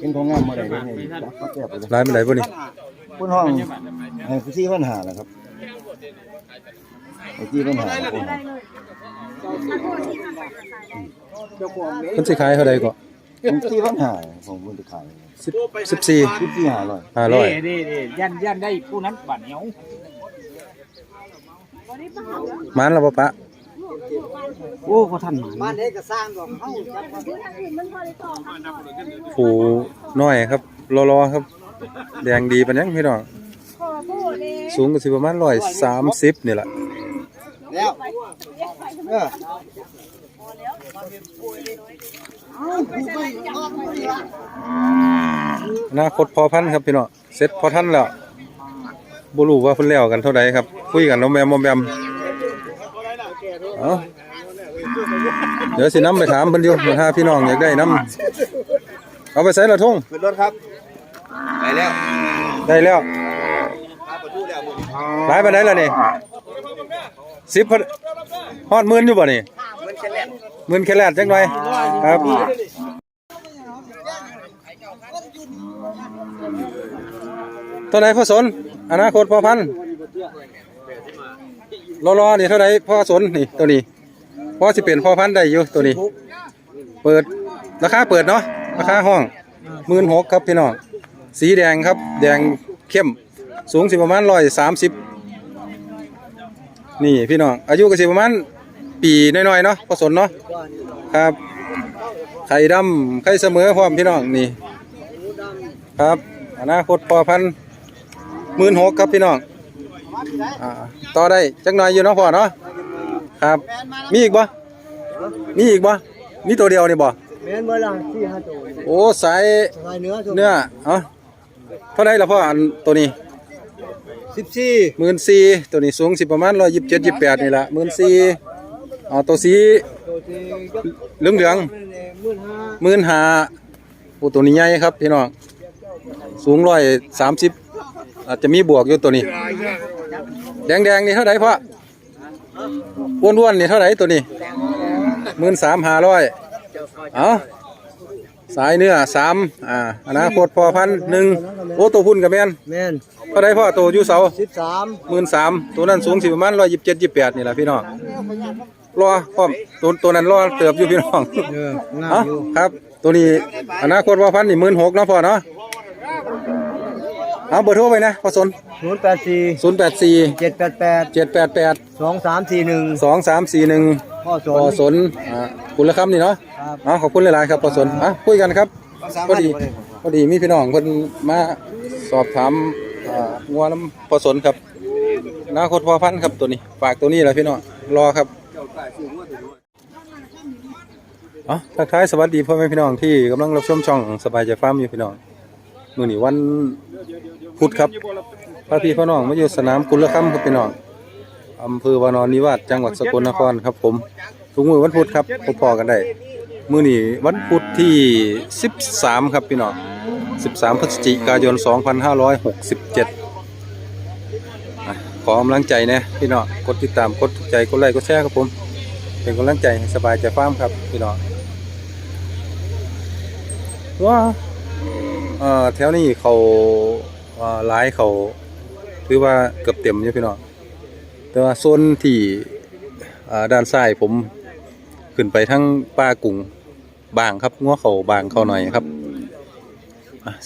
เป็นของงามมาได้เลยนี่จับมาแก้ไปเลยร้ายเป็นไรบ่นี่คุณห้องให้ผู้ที่ปัญหาแหละครับไอ้ที่ปัญหาคนเพิ่นสิขายเท่าใดก็ผมที่ปัญหาของคุณจะขาย 10 14ที่ที่หาเลย500นี่นี่ยันยันได้ผู้นั้นบาดเหนียวหมานแล้วบ่ปะโอ้เขาทันหมาบ้านเฮ็ดก็สร้างดอกเฮาจับมาผูน้อยครับรอๆครับ แดงดีปานยังพี่น้องสูงก็สิประมาณ130นี่ล่ะแล้วเอออนาคตพอพันธุ์ครับพี่น้องเสร็จพอทันแล้วบ่รู้ว่าเพิ่นแล้วกันเท่าใดครับ คุยกันน้องแมมมอมแมมเอ้าเดี๋ยวสินํไปถามเพิ่นอยู่ถ้าพี่น้องอยากได้นํเอาไปใส่ละทงขึ้นรถครับไปแล้วได้แล้วมาประตูแล้วมึงหลายปานใดล่ะนี่10พันฮอดหมื่นอยู่บ่นี่มันแค่แล่น หมื่นแคลดจังหน่อยครับตัวไหนพ่อสนอนาคตพ่อพันธุ์รอนี่เท่าไรพ่อสนนี่ตัวนี้พ่อสิเป็นพ่อพันธ์ได้อยู่ตัวนี้ เปิดราคาเปิดเนาะราคาห้องหมื่นหกครับพี่น้องสีแดงครับ แดงเข้มสูงสิประมาณร้อยสามสิบนี่พี่น้องอายุก็สิประมาณ ปีน้อยๆเนาะพ่อสนเนาะครับ ไข่ดำไข่เสมอพร้อมพี่น้องนี่ครับอนาคตพอพันหมื่นหกครับพี่น้องอ่าต่อได้จักหน่อยอยู่เนาะพ่อเนาะครับ มีอีกบ่มีอีกบ่มีตัวเดียวนี่บ่แม่นบ่ล่ะที่หาตัวโอ้สายสบายเนื้อตัวเนื้อเอ้าเท่าไหรล่ะพ่ออันตัวนี้14หมื่นสี่ตัวนี้สูงสิประมาณร้อยยี่สิบเจ็ดยี่สิบแปดนี่ละหมื่นสี่ เอาตัวสีตัวที่ยกเหลืองเหลือง15,000หมื่นห้าโอ้ตัวนี้ใหญ่ครับพี่น้องสูงร้อยสามสิบอาจจะมีบวกอยู่ตัวนี้ แดงแดงๆนี่เท่าไหร่พ่ออ้วนอ้วนๆนี่เท่าไหร่ตัวนี้หมื่นสามห้าร้อยเอาสายเนื้อสามอ่าอนาคตพอพันหนึ่งโอ้ตัวพุ่นกับแมนแม่นเท่าไหร่พ่อตัวอยู่เสา13หมื่นสามตัวนั้นสูงสิประมาณร้อยยี่สิบเจ็ดยี่สิบแปดนี่แหละพี่น้อง รอพร้อมตัวตัวนั้นรอเติบอยู่พี่น้องเอองามเอ้าอยู่ครับ ตัวนี้อนาคตว่าพันนี่หมื่นหกเนาะพ่อเนาะเอาเบอร์โทรไปนะพ่อสน084ศูนย์แปดสี่788เจ็ดแปดแปด2341สองสามสี่หนึ่ง พ่อสพ่อน สนอ่าคุณละคำนี่เนาะครับ เอาขอบคุณหลาย ๆ ครับพ่อสนอะคุยกันครับพอดีพอดีมีพี่น้องเพิ่นมาสอบถามอ่างัวน้ำพ่อสนครับอนาคตพ่อพันธุ์ครับตัวนี้ ฝากตัวนี้แหละพี่น้องรอครับเอ๋อทักทายสวัสดีพ่อแม่พี่น้องที่กำลังรับชมช่องสบายใจฟาร์มอยู่พี่น้องมื้อนี้วันพุธครับพาพี่พ่อน้องมาอยู่สนามกุลคำครับพี่น้องอำเภอวานอนนิวาสจังหวัดสกลนครครับ ผมทุกมื้อวันพุธครับพบพอกันได้มื้อนี้วันพุธที่ 13 ครับพี่น้อง 13 พฤศจิกายน 2567 ขอกำลังใจนะพี่น้องกดติดตามกดถูกใจกดไลค์กดแชร์ครับผม เป็นกำลังใจสบายใจฟ้ามครับพี่น้องว้าแถวนี้เขาเอ่อหลายเขาถือว่าเกือบเต็มอยู่ยพี่น้องแต่ว่าโซนที่ด้านซ้ายผมขึ้นไปทั้งป้ากุงบางครับงัวเขาบางเขาหน่อยครับ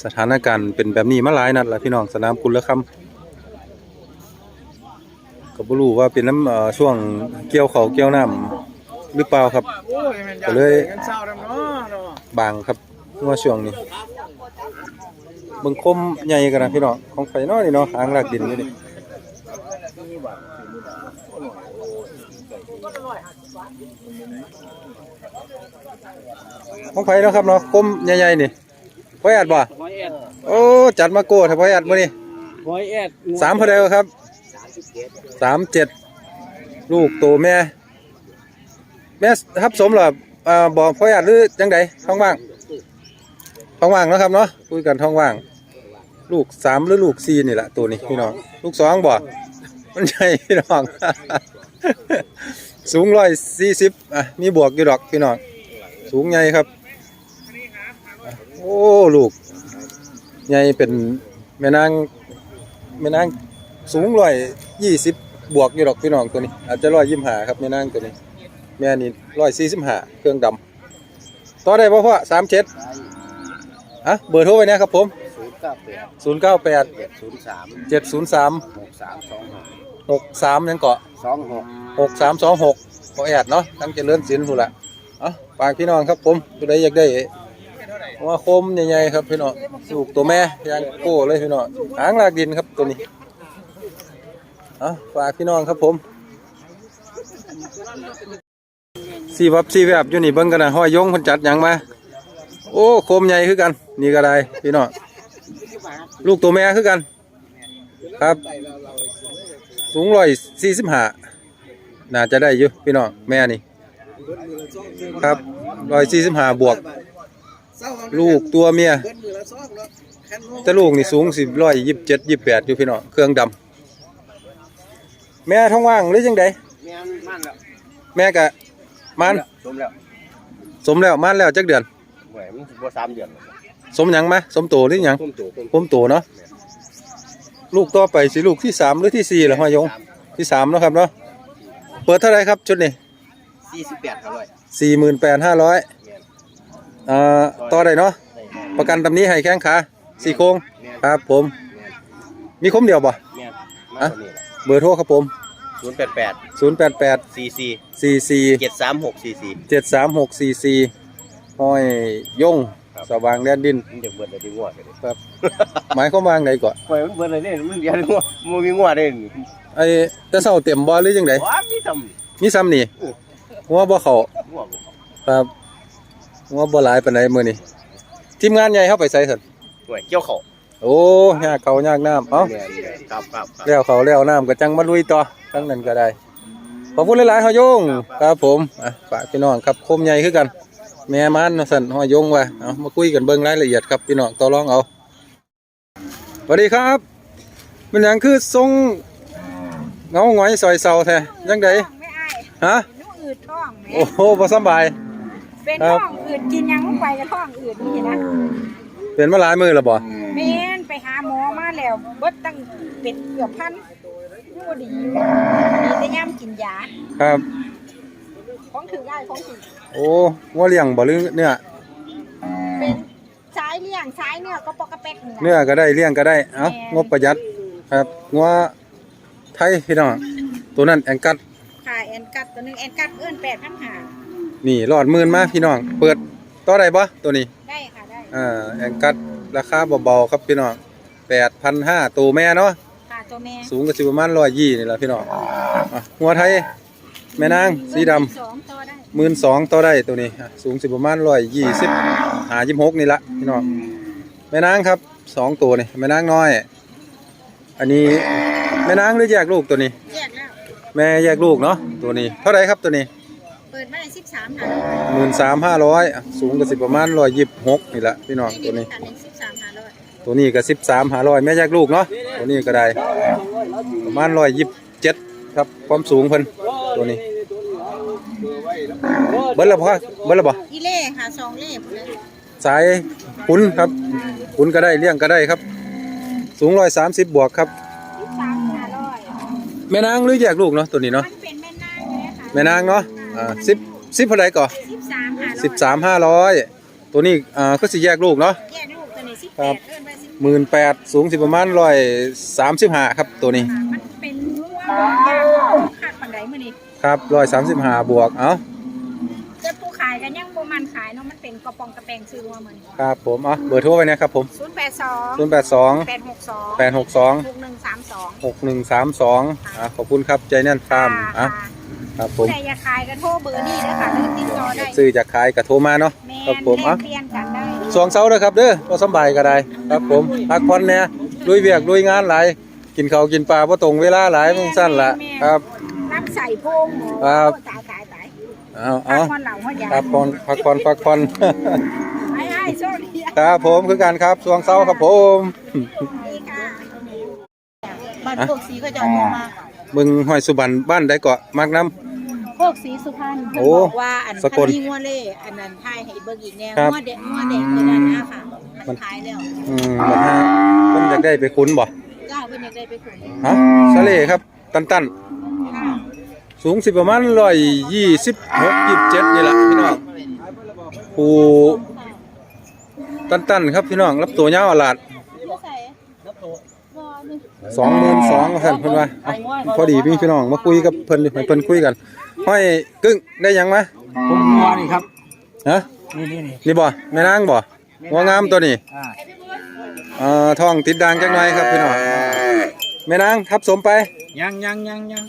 สถานการณ์เป็นแบบนี้มาหลายนัดแล้วพี่น้องสนามกุลคำ ก็บ่รู้ว่าเป็นน้ำเอ่อช่วงเกี่ยวเขาวเกี่ยวน้ำหรือเปล่าครับก็เลยบางครับงัวช่วงนี้เบิ่งคมใหญ่กันนะพี่น้องของไฟน้อยนี่เนาะหางลากดินอยู่นี่ของไผเนาะครับเนาะกลมใหญ่ๆนี่พ่อแอดบ่ร้อยเอ็ดโอ้จัดมาโก้ถ้าพ่อแอดมื้อนี้ร้อยเอ็ดสามเท่าใดครับ สามเจ็ดลูกโตแม่ แม่ทับสมหรออ่าบอกพ่อแอดหรือจังใดท้องว่างท้องว่างเนาะครับเนาะคุยกันท้องว่าง ลูกสามหรือลูกสี่นี่แหละตัวนี้พี่น้องลูกสองบ่มันใหญ่พี่น้องสูงร้อยสี่สิบอะมีบวกอยู่ดอกพี่น้องสูงใหญ่ครับ โอ้ลูกใหญ่เป็นแม่นางแม่นางสูงร้อย ยี่สิบบวกอยู่ดอกพี่น้องตัวนี้ อาจจะร้อยยี่สิบห้าครับแม่นางตัวนี้ แม่นี่ร้อยสี่สิบห้าเครื่องดำต่อได้ป่ะพ่อสามเจ็ดอะเบอร์โทรไว้นะครับผมศูนย์เก้าแปดศูนย์เก้าแปดเจ็ดศูนย์สามเจ็ดศูนย์สามหกสามสองหกหกสามยังเกาะสองหกหกสามสองหกขอแอดเนาะตั้งเจริญศิลป์พูนละเอะฝากพี่น้องครับผมผู้ใดอยากได้ว่าคมใหญ่ๆครับพี่น้องลูกตัวแม่ยางโก้เลยพี่น้องหางลากดินครับตัวนี้ เอะฝากพี่น้องครับผมสีวับสีแวบอยู่นี่เบิ่งกันนะห้อยยงคนจัดยังมา โอ้โคมใหญ่คือกัน นี่ก็ได้พี่น้องลูกตัวแม่คือกัน ครับ สูงร้อยสี่สิบห้าน่าจะได้อยู่พี่น้องแม่นี่ ครับร้อยสี่สิบห้าบวก ลูกตัวเมียแต่ลูกนี่สูงสิบร้อยยี่สิบเจ็ดยี่สิบแปดอยู่พี่น้องเครื่องดำ แม่ท้องว่างหรือยังไงแม่นมันแล้วแม่กะมันสมแล้วสมแล้วมันแล้วจักเดือนหวยมันบ่สามเดือนสมหยังไหมสมโตหรือหยังต้มตู่ต้มผมโตเนาะลูกต่อไปสิลูกที่สามหรือที่สี่เหรอฮอยงที่สามเนาะครับเนาะเปิดเท่าไหรครับชุดนี้สี่สิบแปดอร่อยสี่หมื่นแปดห้าร้อยอ่าต่อได้เนาะได้แม่นประกันตำนี้ให้แข้งขาสี่โครงครับผม มีคมเดียวบ่แม่นมาตัวนี้แหละ เบอร์โทรครับผม ศูนย์แปดแปดศูนย์แปดแปดสี่สี่สี่สี่เจ็ดสามหกสี่สี่เจ็ดสามหกสี่สี่ห้อยยงครับ สว่างแดนดิน มันจะเบิดเลยที่งัวกันเลยหมายความว่าไงก่อนหวยมันเบิดเลยเนี่ยมันเดียวงัวมันมีงัวได้นี่ไอ้แต่เศร้าเต็มบ่หรือยังไงว้ามีทมีซ้ำนี่อือหัวบ่เขาำงัวบ่ครับหัวบ่หลายปานใดมื้อนี้ทีมงานใหญ่เข้าไปใส่สั่นหวยเกี่ยวเขา โอ้ยากเขายากน้ำเอ้าแม่นแม่นครับครับครับแล้วเขาแล้วน้ำก็จังมาลุยต่อทั้งนั้นก็ได้ขอบคุณหลายๆหอยยงครับผมอะฝากพี่น้องครับคมใหญ่คือกัน แม่มันนะสั่นหอยยงว่าเอามาคุยกันเบิ่งรายละเอียดครับพี่น้องต่อรองเอาสวัสดีครับมันหยังคือทรงเงาหงอยซอยเซาแท้ยังไดไม่อายฮะหนูอืดท้องแหมโอ้โหบ่สำบาย เป็นครัท้บองอืดกินหยังลงไปก็ท้องอืดนี่นะเป็นมาหลายมือแล้วบ่แม่น ไปหาหมอมาแล้วเบิดตั้งเป็นเกือบพันอยู่ดีอยู่ดีแต่ย่ำกินยาครับ ของถือได้ของถือโอ้ว่าเลี้ยงบ่หรือเนื้อเป็นซ้ายเลี่ยงซ้ายเนี่ยก็ปอกกระเป๊กนี่เนื้อล่ะก็ได้เลี้ยงก็ได้เอ้าแม่ งบประหยัดครับงัวไทยพี่น้องตัวนั้นแองกัดค่ะแอนกัดตัวหนึงแอนกัดเอื้อนแปดพันหานี่หลอดหมื่นมาพี่น้อง เปิดต่อได้ปะตัวนี้ ได้ค่ะได้ อ่าแองกัด ราคาเบาๆครับพี่น้องแปดพันห้าตัวแม่เนาะค่ะตัวแม่สูงก็สิประมาณร้อยยี่นี่แหละพี่น้องอะหัวไทย แม่นางสีดสองตัวได้ำหมื่นสองต่อได้ตัวนี้อะสูงสิประมาณร้อยยี่สิบหายี่หกนี่ละพี่น้องแม่นางครับสองตัวนี่แม่นางน้อย อันนี้แม่นางหรือแยกลูกตัวนี้ แยกแล้ว แม่แยกลูกเนาะตัวนี้เท่าไหรครับตัวนี้เปิดมาได้สิบสามหาหมื่นสามห้าร้อยสูงก็สิประมาณร้อยยี่สิบหกนี่ละพี่น้องตัวนี้ค่ะหนึ่งสิ ตัวนี้ก็สิบสามหาร้อยแม่แยกลูกเนาะตัวนี้ก็ได้ประมาณร้อยยี่สิบเจ็ดครับความสูงเพิ่นตัวนี้เบิ้ลละบ่เบิ้ลละบ่อีเล่ค่ะสองเล่พุ่นเลยสายขุนครับขุนก็ได้เลี้ยงก็ได้ครับ สูงร้อยสามสิบบวกครับสิบสามหาร้อยแม่นางหรือแยกลูกเนาะตัวนี้เนาะมันเป็นแม่นางเลยค่ะแม่นางเนาะอ่าสิบสิบเท่าไหรก่อสิบสามหาร้อยสิบสามห้าร้อยตัวนี้อ่าก็สิแยกลูกเนาะแยกลูกตัวนี้สิบครัแปบดเอิ้นไปสิบ หมื่นแปดสูงสิประมาณร้อยสามสิบห้าครับตัวนี้ มันเป็นงัวยางขาดปันไดมื้อนี้ครับร้อยสามสิบห้าบวก เอ้าแต่ผู้ขายกันยังบ่มันขายเนาะมันเป็นกระป๋องกระแปงซื้อมาเหมือนครับผมเอะเบอร์โทรไว้นะครับผมศูนย์แปดสองศูนย์แปดสองแปดหกสองแปดหกสองหกหนึ่งสามสองหกหนึ่งสามสองอะขอบคุณครับใจแน่นฟาร์มอะครับผผู้มใดอยากขายก็โทรเบอร์นี้เด้อค่ะหรือติดต่อได้ซื้อจากขายกับโทรมาเนาะแม่ครับนผมอะเปลี่ยนกันได้ สองเสาร์เลยครับเด้อก็สำบายก็ได้ครับผมพักผ่อนเนี่ยลุยเวียกลุยงานหลายกินข้าวกินปลาพอตรงเวลาหลายมึงสั้นละครับรับใส่โพงโอ้ครับตายตายตายเอาพัเอากผ่อนเหล่าเขาใหญ่พักผ่อนพักผ่อนพักผ่อนไอ้ไอ้โชคดีครับผมคือการครับสวงเสาร์ครับผมเอบ้านอะโคกสีก็จะเอามาเบิ่งห้อยสุบรรณบ้านใดเกาะมักน้ โคกสีสุพรรณเพิ่นโอ้บอกว่าอันสกล คันนี้งัวเล่อันนั้นทายให้เบิ่งอีกแนวครับงัวเด็กงัวเด็กตัวนั้นนะค่ะมันขายแล้วำอืมบัดฮะเพิ่นอยากได้ไปคุ้นบ่ก้าวเพิ่นอยากได้ไปขุนฮะสะเลครับ ตันตันค่ะๆสูงสิประมาณ126 27นี่ล่ะพี่น้องผู้ตันตันๆครับพี่น้องรับตัวยาวอลาดอยู่ไสบ่นี่สองหมื่นสองท่านเพิ่นว่าเอ้าพอดีพี่พี่น้องมาคุยกับเพิ่นดิให้เพิ่นคุยกัน ห้อยกึ้งได้หยังมาผมงัวนี่ครับฮะนี่นี่นี่นี่บ่แม่นางบ่หัวงามตัวนี้อ่าเอ่อท้องติดด่างจักหน่อยครับพี่น้องแม่นางทับสมไป ยังยังยังยัง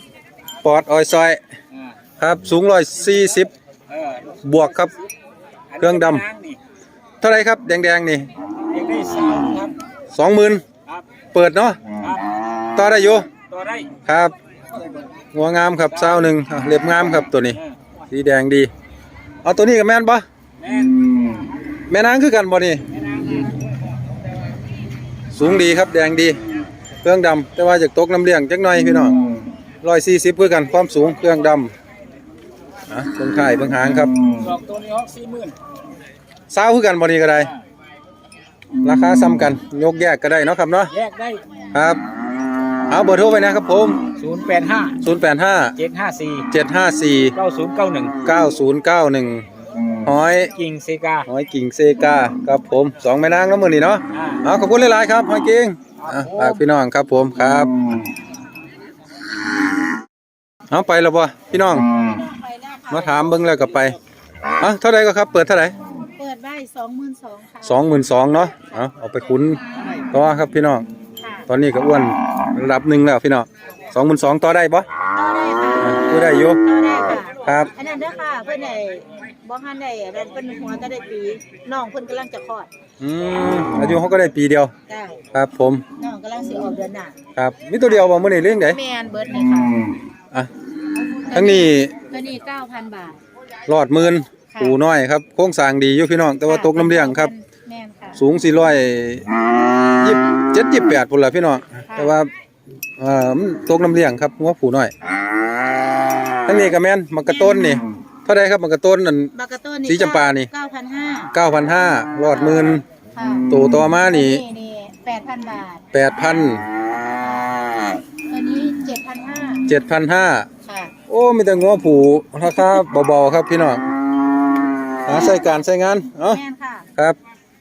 ปอดอ้อยซอย อ่าครับสูง140เออบวกครับเครื่องดำนนี้นี่เท่าไหรครับแดงๆนี่อยากได้สาวครับ20,000ครับเปิดเนาะครับต่อได้อยู่ต่อได้ครับ หัวงามครับเศร้าหนึ่งอะเล็บงามครับตัวนี้เออสีแดงดี เอาตัวนี้กับแม่นปะแม่นแม่นางคือกันบ่นี่แม่นางนี่ สูงดีครับแดงดี เครื่องดำแต่ว่าจากตกน้ำเลี้ยงจักหน่อยพี่น้องร้อยสี่สิบคือกันความสูงเครื่องดำอะเบิ่งถ่ายเบิ่งหางครับดอกตัวนี้ออกสี่หมื่นเศร้าคือกันบ่นี่ก็ได้ ราคาซ้ำกันยกแยกก็ได้เนาะครับเนาะแยกได้ ครับ เอาเบอร์โทรไปนะครับผมศูนย์แปดห้า085เจ็ดห้าสี่754เก้าศูนย์เก้าหนึ่ง9091หอยกิ่งเซกาหอยกิ่งเซกาครับผมสองแม่นางแล้วมื้อนี้เนาะอ่าเอาขอบคุณหลายๆครับหอยกิ่งอะฝากพี่น้องครับผมครับเอาไปแล้วบ่พี่น้องไปแล้วค่ะมาถามเบิ่งแล้วก็ไปอะเท่าไหร่ก็ครับ เปิดเท่าไหร่เปิดได้22,000ค่ะสองหมื่นสองเนาะเอาเอาไปคุ้นต่อครับพี่น้องค่ะตอนนี้ก็อ้วน ระดับหนึ่งแล้วพี่น้องสองหมื่นสองต่อได้ปะต่อได้ค่ะอะคุยได้อยู่ต่อได้ค่ะครับอันนั้นเด้อค่ะเพิ่นได้บ่ทันได้อันนั้นเพิ่นหัวก็ได้ปีน้องเพิ่นกำลังจะคลอดอืมอายุเขาก็ได้ปีเดียวได้ครับ ผมน้องกำลังสิออกเดือนหน้าครับมีตัวเดียวบ่มื้อนี้เรื่องไดแม่นเบิดเลยค่ะอะทั้งนี้ตัวนี้9,000บาทรอดหมื่นค่ะปูน้อยครับโครงสร้างดีอยู่พี่น้องแต่ว่าตกน้ำเลี้ยงครับแม่นค่ะสูงสี่ร้อยยี่เจ็ดยี่แปดพุ่นละพี่น้อง แต่ว่าเอ่อมันตกน้ำเลี้ยงครับหัวผูน้อยทั้งนี้ก็แม่นมักกะต้นนี่เท่าไรครับมักกะต้นนั่น บากาโต้นี่สีจำปานี่9,500เก้าพันห้ารอดหมื่นค่ะตัวต่อมานี่นี่8,000บาทแปดพันตัวนี้7,500เจ็ดพันห้าค่ะ โอ้มีแต่งัวผูราคาเบาๆครับพี่น้องหาใส่การใส่งานเอ้าแม่นค่ะครับ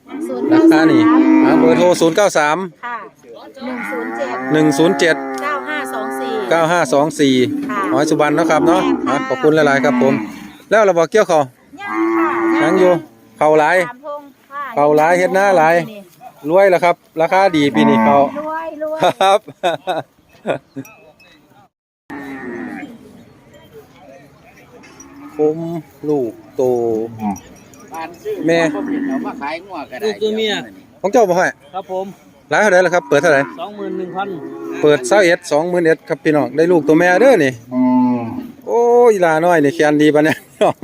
0ราคานี่หาเบอร์โทรศูน ย์เก้าสามค่ะหนึ่งศูนย์เจ็ด107 9524เก้าห้าสองสี่ค่ะหอยสุบรรณเนาะครับเนาะแม่นค่ะอะขอบคุณหลายๆครับผม แล้วเราบอกเกี่ยวเขายังค่ะยังอยู่เขาหลาย สามพงค่ะเขาหลายเฮ็ดหน้าหลาย รวยแล้วครับ ราคาดีปีนี้เขารวยรวยครับ ผมลูกโต แม่เอามาขายงัวก็ได้ตัวเมีย ของเจ้าบ่ให้ครับผม หลายเท่าไหร่ล่ะครับ เปิดเท่าไหร่สองหมื่นหนึ่งพันเปิด21 21ครับพี่น้อง ได้ลูกตัวแม่เด้อนี่โอ้ยหลาน้อยนี่แคนดีปะเนี่ยพี่น้อง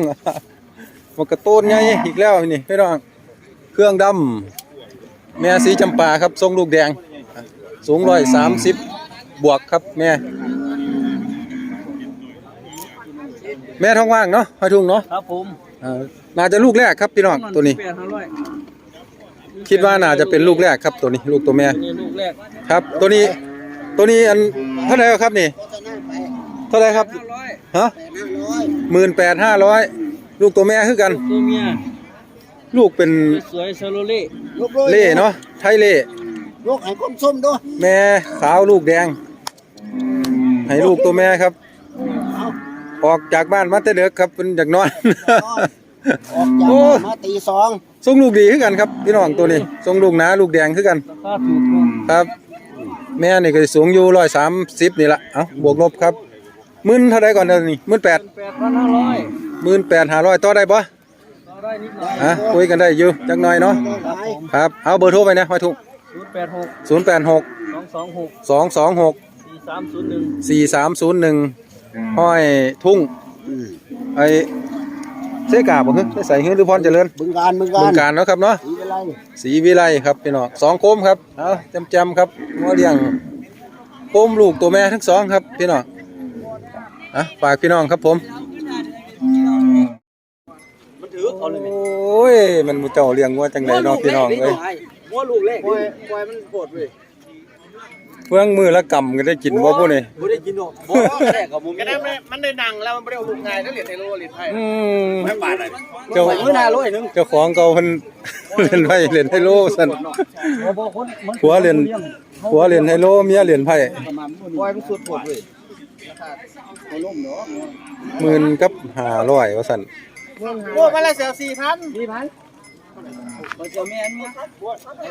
มันกระโตนใหญ่อีกแล้วนี่พี่น้อง เครื่องดำแม่สีจำปาครับทรงลูกแดง สูง130บวกครับแม่ แม่ท้องว่างเนาะหอยทุ่งเนาะครับผมเอ่อน่าจะลูกแรกครับพี่น้องตัวนี้แปดห้าร้อย คิดว่าน่าจะเป็นลูกแรกครับตัวนี้ลูกตัวแม่นี่ลูกแรกครับ ตัวนี้ตัวนี้อันเท่าไหร่ครับนี่เท่าไหร่ครับห้าร้อยฮะหมื่นแปดห้าร้อยลูกตัวแม่คือกัน ตัวเมียลูกเป็นสวยๆซาโลเล่เล่เนาะไทยเล่ลูกให้ก้มส้มด้วยแม่ขาวลูกแดงให้ลูกตัวแม่ครับ ออกจากบ้านมาแต่เด็กครับเป็นอยากนอน ออกจากโอ้บ้านมาตีสองทรงลูกดีคือกันครับพี่น้องตัวนี้ทรงลูกหนาลูกแดงคือกันราคาถูกอยู่ครับ แม่นี่ก็สิสูงอยู่ร้อยสามสิบนี่ละเอ้าบวกลบครับหมื่นเท่าไรก่อนเดี๋ยวนี้หมื่นแปดแปดพันห้าร้อยหมื่นแปดห้าร้อยต่อได้ปะต่อได้นิดหน่อยอะคุยกันได้อยู่จักหน่อยเนาะครับผมครับเอาเบอร์โทรไปนะห้อยทุกศูนย์แปดหกศูนย์แปดหกสองสองหกสองสองหก สี่สามศูนย์หนึ่งสี่สามศูนย์หนึ่งห้อยทุ่งไอ เสกาบ่ฮึใส่หื้อหรือพรเจริญบึงการบึงกาบึรงการเนาะครับเนาะสีอะไรสีวิไลครับพี่น้องสองโคมครับเอาจำจำๆครับหัวเลี้ยงโคมลูกตัวแม่ทั้งสองครับพี่น้องอะฝากพี่น้องครับผมมันถือเอาเลยไหมโอ้ยมันหมูเจ้าเลี้ยงวัวจังไดเนาะพี่น้องเอ้ยหัวลูกเล็กปล่อยปล่อยมันโหดเว้ย เพื่องมือละกำก็ได้กินบ่พวกนี้บ่ได้กินหรอกบ่แรกกับมุมก็ได้มันได้นั่งแล้วมันไม่ได้เอาลูกไงถ้าเหรียญไฮโลเหรียญไทยอืมไม่บาทเลยเจ้ามื้อหน้าร้อยนึงเจ้าของเก่าเพิ่นเล่นไพ่เล่นไฮโลซั่นบ่บ่คนมันผัวเล่นผัวเล่นไฮโลเมียเล่นไพ่ประมาณมื้อปนี้ล่อยมันสุดโหดเว้ยเอาล้มเนาะหมื่นกับ500ว่าซั่นโอ้มาละเสียสี่พัน4,000บ่เจ้า แม่นเนี่ย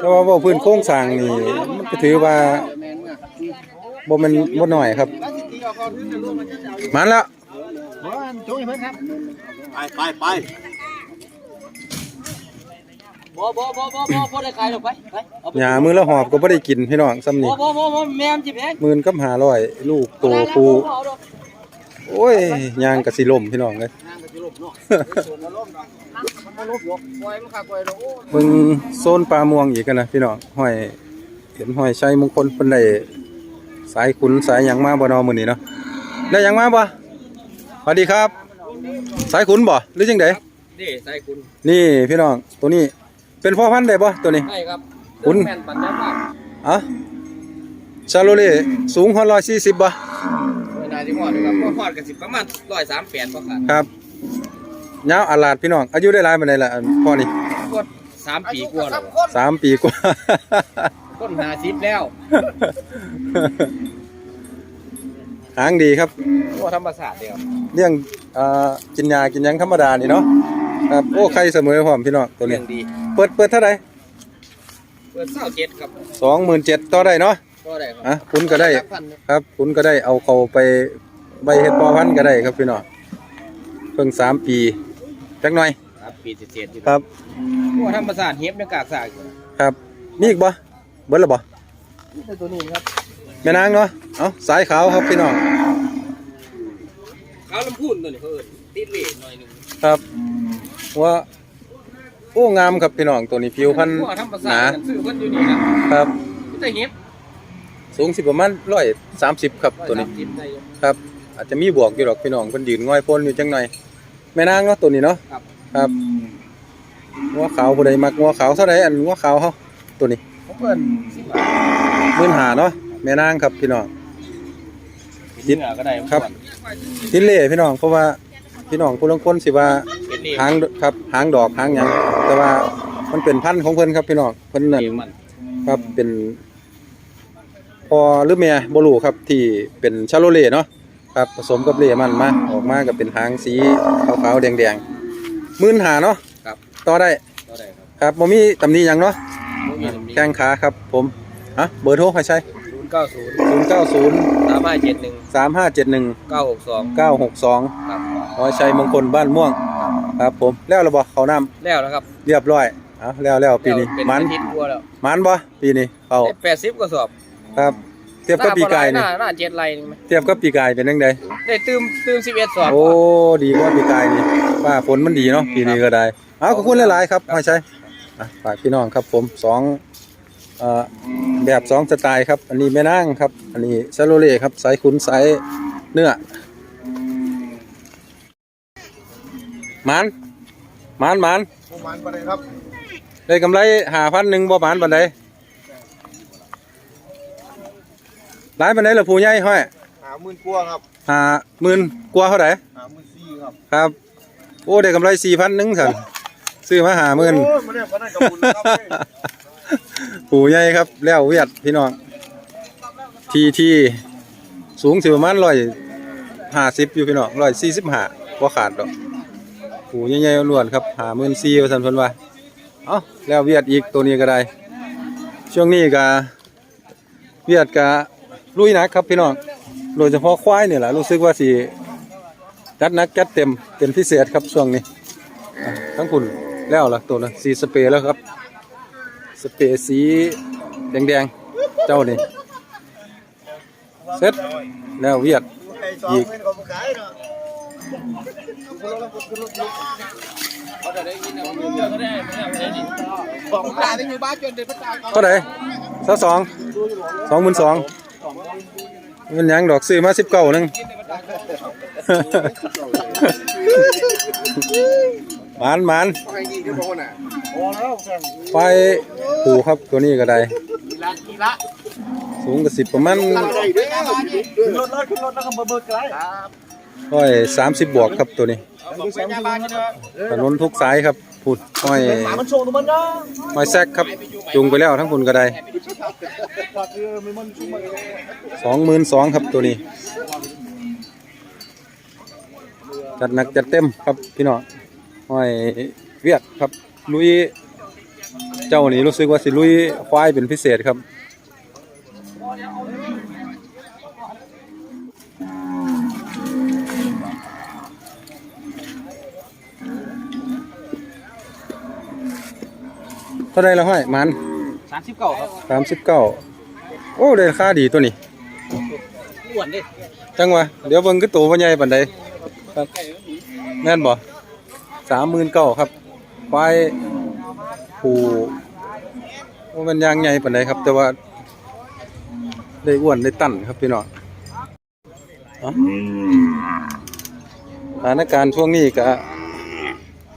แต่ว่าเว้าพื้นโครงสร้างนี่มันก็ถือว่าบ่แม่นบ่น้อยครับมันแล้วไปไปไปบ่บ่บ่บ่บ่บ่ได้ขายหรอกไปไปเอาไปหญ้ามือละหอบก็บ่ได้กินพี่น้องซ้ำบ่นี่บ่บ่บ่แม่มนสิแพงหมื่นกับ500ลูกโตปูโอ้ยยางก็สิล่มพี่น้องเอ้ย เบิ่งโซนปลาม่วงอีกกันนะพี่น้องห้อยเห็นห้อยชัยมงคลเพิ่นได้สายขุนสายหยังมาบ่เนอมื้อนี้เนาะได้หยังมาบ่สวัสดีครับ สายขุนบ่หรือจังไดนี่ใส่คุณนี่พี่น้องตัวนี้เป็นพ่อพันธุ์ได้บ่ตัวนี้ ใช่ครับคุณแม่นปันได้มากอะชาโลเล่สูง140บ่เวลาที่ฮอดครับพอดก็สิประมาณ138บ่ค่ะครับ ยาวอาลาดพี่น้อง อายุได้หลายปานใดล่ะอันพ่อนี่กด3ปีกว่าแล้วสามปีกว่า ต้น50แล้วหางดีครับตัวธรรมศาสตร์เดียวเลี้ยงเอ่อกินยากินหยังธรรมดานี่เนาะครับโอ้ใครเสมอพร้อมพี่น้องตัวเรื่นี้องดี เปิดเปิดเท่าไหร่เปิด27ครับสองหมื่นเจ็ดต่อได้เนาะก็ได้ครับอะคุณก็ได้ครับคุณก็ได้เอาเขาไปใบเห็ดพอพันธุ์ก็ได้ครับพี่น้องเพิ่งสามปี จักหน่อย ครับปี17อยู่ครับตัวธรรมศาสตร์เฮ็บในกากสากอยู่ครับ มีอีกบ่เบิดและบ่นี่ตัวนี้ครับแม่นางเนาะ เอาสายขาวครับพี่น้อง ขาวลำพูนตัวนี้เพิ่นติดเหลหน่อยหนึงครับว่าโอ้งามครับพี่น้องตัวนี้ผิวพรรณตัวธรรมหศาสนาตร์กันซื้อเพิ่นอยู่นี่นะครับมีแต่เฮ็บสูงสิประมาณร้อยสามสิบครับตัวนี้ 130ได้อยู่ครับ อาจจะมีบวกอยู่หรอกพี่น้องเพิ่นยืนง่อยพ้นอยู่จังหน่อย แม่นางเนาะตัวนี้เนาะครับ ครับงัวขาวผู้ใดมักงัวขาวเท่าใดอันงัวขาวเฮาตัวนี้ผมเพิ่น10บาทมื่นหาเนาะแม่นางครับพี่น้อง กินเหนือก็ได้ครับ ทินเล่พี่น้องเพราะว่าพี่น้องผู้ลางคนสิว่าเป็นนี่หางครับหางดอกหางหยังแต่ว่ามันเป็นพันธุ์ของเพิ่นครับพี่น้องเพิ่นนั่นเองมันครับเป็นพอหรือแม่บ่รู้ครับที่เป็นชาโลเล่เนาะครับผสมกับเล่มันมาอ อกมาก็เป็นหางสีขาวๆแดงๆมื่นหาเนาะครับ ต่อได้ก็ได้ครับครับบ่มีตำหนิหยังเนาะบ่มีตำหนิแข้งขาครับผมอะเบอร์โทรให้ใช้090 090 3571 3571 962 962ครับหอยชัยมงคลบ้านม่วง ครับผมแล้วระบ่เขาน้ำแล้วนะครับเรียบร้อยเอาแล้วแล้วปีนี้เป็นมันอาทิตย์กว่าแล้วมันบ่ปีนี้เขาได้80กว่าสอบครับ เทียบกับปีกายหนี่น้าหน้าเจ็ดไร่นี่ไหมเทียบกับปีกายเป็นจังไดได้ตื้มตื้ม11สอบโอ้ดีกว่าปีกายนี่ว่าฝนมันดีเนาะปีนี้ก็ได้เอาขอบคุณหลายๆครับหอยชัยอะฝากพี่น้องครับผมสองเอ่อแบบสองสไตล์ครับ อันนี้แม่นางครับ อันนี้ซาโลเล่ครับสายขุนสายเนื้อมันมันมัน ประมาณปานใดครับ ได้กำไรหาพันหนึ่งบ่ปานปันใด หลายปันใดล่ะผู้ใหญ่ห้อยหาหมื่นกว่าครับหาหมื่นกว่าเท่าไหร่หาหมื่นสี่ครับครับ โอ้ได้กำไรสี่พันหนึ่งสันซื้อมาหาหมื่น โอ้ยมาเนี่ยปานนั้นกับบุญนะครับเว้ยผู้ใหญ่ครับแล้วเวียดพี่น้องทีทีสูงสิประมาณร้อยห้าสิบอยู่พี่น้องร้อยสี่สิบห้าบ่ขาดดอกผู้ใหญ่ๆล้วนครับหาหมื่นสี่ว่าสันเพิ่นว่าเอ้าแล้วเวียดอีกตัวนี้ก็ได้ ช่วงนี้ก็เวียดก็ ลุยหนักครับพี่น้องโดยเฉพาะควายเนี่ยแหละรู้สึกว่าสิจัดนักจัดเต็มเป็นพิเศษครับช่วงนี้ทั้งคุณแล้วล่ะตัวละสีสเปรย์แล้วครับ สเปรย์สีแดงๆ เจ้านี่เสร็จแล้วเวียดอีกหมื่นก็บ่ขายเนาะของตาที่อยู่บ้สองสองสองหมื่นสอง มันหยังดอกซื้อมาสิบเก้านึงหมานหมานให้ยิงที่โดนอะพอแล้วแข่งไฟผูครับตัวนี้ก็ได้กีฬากีฬาสูงกับสิบประมาณได้ด้วยขึ้นรถเลยขึ้นรถแล้วก็เบิร์ดไกลร้อยสามสิบบวกครับตัวนี้บอกเป็นยาบ้าเด้อถนนทุกสายครับ พูดห้อยหมามันโชว์ตัวมันนะห้อยแซกครับจูงไปแล้วทั้งคุณก็ได้ปากเรือไม่มันชุ่มมาเลยสองหมื่นสองครับตัวนี้ จัดหนักจัดเต็มครับพี่น้องห้อยเวียดครับลุยเจ้านี่รู้สึกว่าสิลุยควายเป็นพิเศษครับ ท่าไรละห้อยมันสามสิบเก้าครับสามสิบเก้าโอ้ได้ราคาดีตัวนี้อ้วนดิจังวะเดี๋ยวเบิ่งคือตัวว่าใหญ่ปานใดครับแม่นบ่สามหมื่นเก้าครับควายผูว่ามันยางใหญ่ปานใดครับ แต่ว่าได้อ้วนได้ตั้นครับพี่น้องเอ้าสถานการณ์ช่วงนี้ก็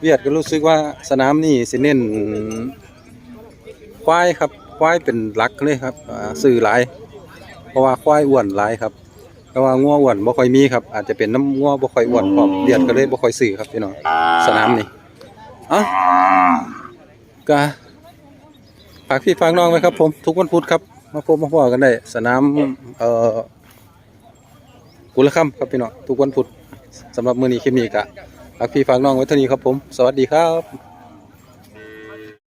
เวียดก็รู้สึกว่าสนามนี่สิเน้น ควายครับควายเป็นหลักเลยครับอ่าซื้อหลาย เพราะว่าควายอ้วนหลายครับแต่ว่างัวอ้วนบ่ค่อยมีครับอาจจะเป็นน้ำงัวบ่ค่อยอ้วนพร้อมเลียดก็เลยบ่ค่อยซื้อครับพี่น้องสนามนี่เอ้าก็ฝากพี่ฝากน้องไว้ครับ ผมทุกวันพุธครับมาพบมาพอกันได้สนามเอ่อกุลค่ำครับพี่น้องทุกวันพุธสำหรับมื้อนี้คลิปนี้ก็ฝากพี่ฝากน้องไว้เท่านี้ครับผม สวัสดีครับ